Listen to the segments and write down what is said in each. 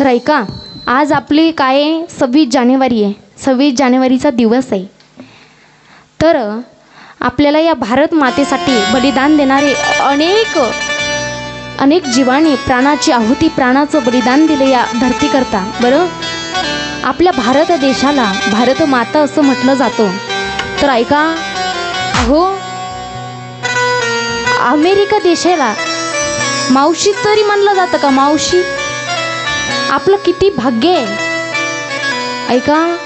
तर ऐका आज आपली काय आहे? सव्वीस जानेवारी आहे. सव्वीस जानेवारीचा दिवस आहे. तर आपल्याला या भारत मातेसाठी बलिदान देणारे अनेक अनेक जीवाने प्राणाची आहुती प्राणाचं बलिदान दिलं या धरतीकरता. बरं? आपल्या भारत देशाला भारत माता असं म्हटलं जातं. तर ऐका अहो अमेरिका देशाला मावशी तरी म्हणलं जातं का मावशी? आपलं किती भाग्य आहे. ऐका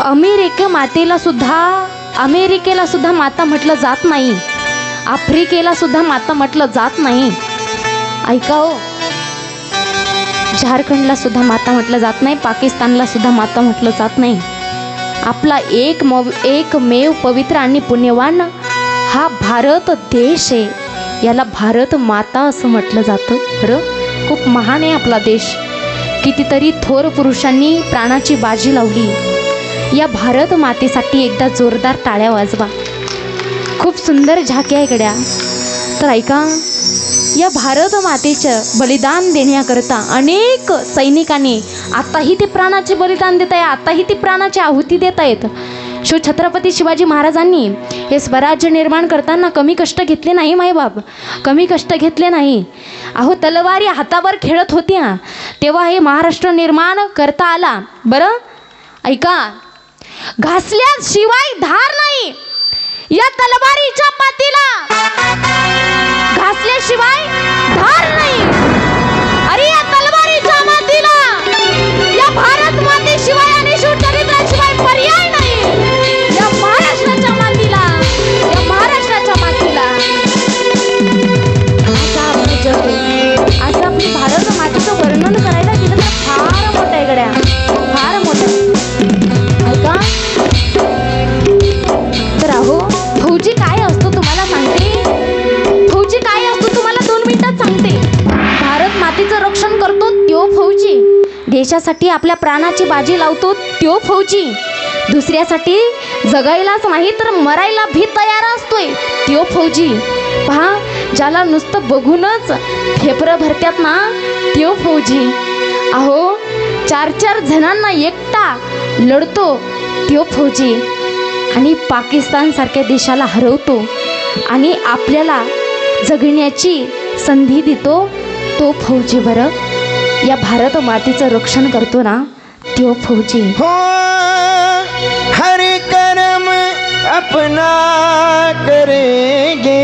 अमेरिके मातेला सुद्धा अमेरिकेला सुद्धा माता म्हटलं जात नाही. आफ्रिकेला सुद्धा माता म्हटलं जात नाही. ऐका हो. झारखंडला सुद्धा माता म्हटलं जात नाही पाकिस्तानला सुद्धा माता म्हटलं जात नाही. आपला एक मव एकमेव पवित्र आणि पुण्यवान हा भारत देश आहे. याला भारत माता असं म्हटलं जातं खरं? खूप महान आहे आपला देश. कितीतरी थोर पुरुषांनी प्राणाची बाजी लावली. या भारत मातेसाठी एकदा जोरदार टाळ्या वाजवा. खूप सुंदर झाक्या आहे तर ऐका या भारत मातेचं बलिदान देण्याकरता अनेक सैनिकांनी आताही ते प्राणाचे बलिदान देत आहे आताही ते प्राणाची आहुती देत आहेत शिव छत्रपती शिवाजी महाराजांनी हे स्वराज्य निर्माण करताना कमी कष्ट घेतले नाही माईबाप कमी कष्ट घेतले नाही. अहो तलवारी हातावर खेळत होत्या. तेव्हा हे महाराष्ट्र निर्माण करता आला. बरं? ऐका. घासल्याशिवाय धार नाही. या तलवारीच्या पातीला. घास देशासाठी आपल्या प्राणाची बाजी लावतो त्यो फौजी. दुसऱ्यासाठी जगायलाच नाही तर मरायला भी तयार असतोय त्यो फौजी. पहा ज्याला नुसतं बघूनच फेफरं भरत्यात ना त्यो फौजी. अहो चार चार जणांना एकटा लढतो त्यो फौजी. आणि पाकिस्तानसारख्या देशाला हरवतो आणि आपल्याला जगण्याची संधी देतो तो फौजी बरं. या भारत मातेचं रक्षण करतो ना तो फौजी. हो हर अपना करेंगे.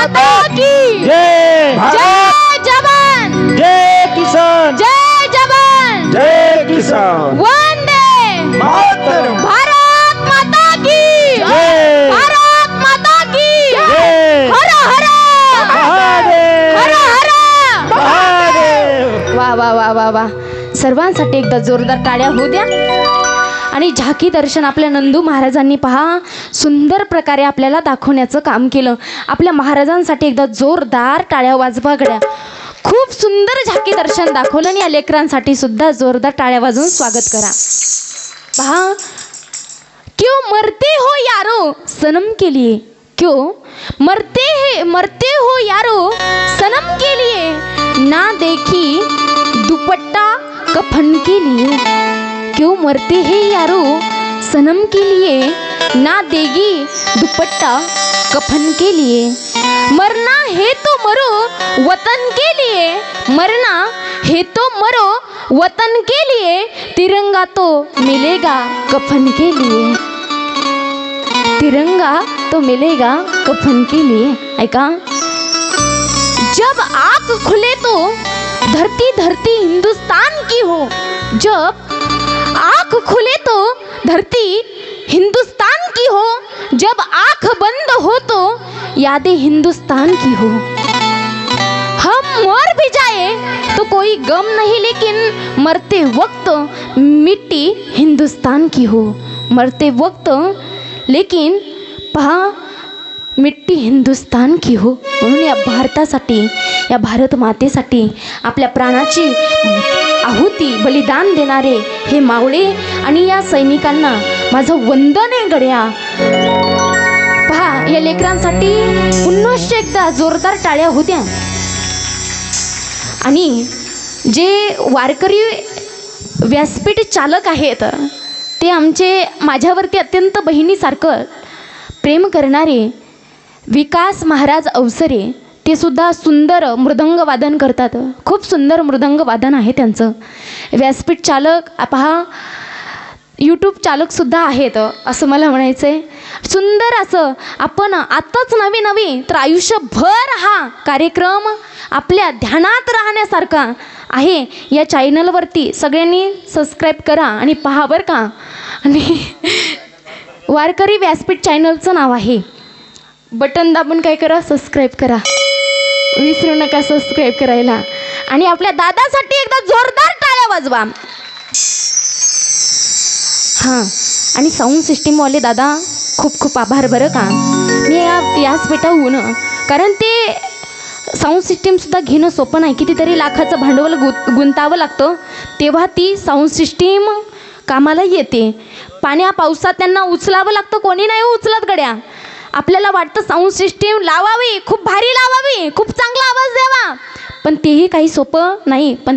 माता की। जय जय जवान। जय किसान। जय जवान। जय किसान। वंदे। मातरम। भारत माता की। जय। भारत माता की। जय। हर हर। वा वा वा वा वा. सर्वांसाठी एकदा जोरदार टाळ्या होऊ द्या. आणि झाकी दर्शन आपल्या नंदू महाराजांनी पहा सुंदर प्रकारे आपल्याला दाखवण्याचं काम केलं. आपल्या महाराजांसाठी एकदा जोरदार टाळ्या वाजवा गड्या. खूप सुंदर झाकी दर्शन दाखवलं आणि या लेकरांसाठी सुद्धा जोरदार टाळ्या वाजवून स्वागत करा. पहा क्यों मरते हो यारो? सनम के लिए क्यों? मरते है मरते हो यारो? सनम के लिए ना देखी दुपट्टा कफन के लिए क्यों मरते हैं यारो? सनम के लिए ना देगी दुपट्टा कफन के लिए। मरना है तो मरो वतन के लिए। मरना है तो मरो वतन के लिए। तिरंगा तो मिलेगा कफन के लिए। तिरंगा तो मिलेगा कफन के लिए। ऐका जब आँख खुले तो धरती धरती हिंदुस्तान की हो। जब आँख खुले तो धरती हिंदुस्तान की हो। जब आँख बंद हो तो यादें हिंदुस्तान की हो। हम मर भी जाए तो कोई गम नहीं, लेकिन मरते वक्त मिट्टी हिंदुस्तान की हो। मरते वक्त, लेकिन पहा मिट्टी हिंदुस्तान की हो। म्हणून या भारतासाठी या भारत मातेसाठी आपल्या प्राणाची आहुती बलिदान देणारे हे मावळे आणि या सैनिकांना माझं वंदन आहे गड्या. पहा या लेकरांसाठी पुन्हा एकदा जोरदार टाळ्या होत्या. आणि जे वारकरी व्यासपीठ चालक आहेत ते आमचे माझ्यावरती अत्यंत बहिणीसारखं प्रेम करणारे विकास महाराज अवसरे ते सुद्धा सुंदर मृदंग वादन करतात. खूप सुंदर मृदंग वादन आहे त्यांचं. व्यासपीठ चालक पहा यूट्यूब चालकसुद्धा आहेत असं मला म्हणायचं आहे सुंदर असं आपण आत्ताच नवी नवी तर आयुष्यभर हा कार्यक्रम आपल्या ध्यानात राहण्यासारखा आहे. या चॅनलवरती सगळ्यांनी सबस्क्राईब करा आणि पहा बरं का. आणि वारकरी व्यासपीठ चॅनलचं नाव आहे. बटन दाबून काय करा सबस्क्राईब करा. विसरू नका सबस्क्राईब करायला. आणि आपल्या दादासाठी एकदा जोरदार टाळ्या वाजवा. हां आणि साऊंड सिस्टीमवाले दादा खूप खूप आभार बरं का? मी या व्यासपीठाहून कारण ते साऊंड सिस्टीमसुद्धा घेणं सोपं नाही. कितीतरी लाखाचं भांडवल गु गुंतावं लागतं. तेव्हा ती साऊंड सिस्टीम कामाला येते. पाण्या पावसात त्यांना उचलावं लागतं. कोणी नाही उचलत गड्या. आपल्याला वाटतं साऊंड सिस्टीम लावावी खूप भारी लावावी खूप चांगला आवाज द्यावा. पण तेही काही सोपं नाही. पण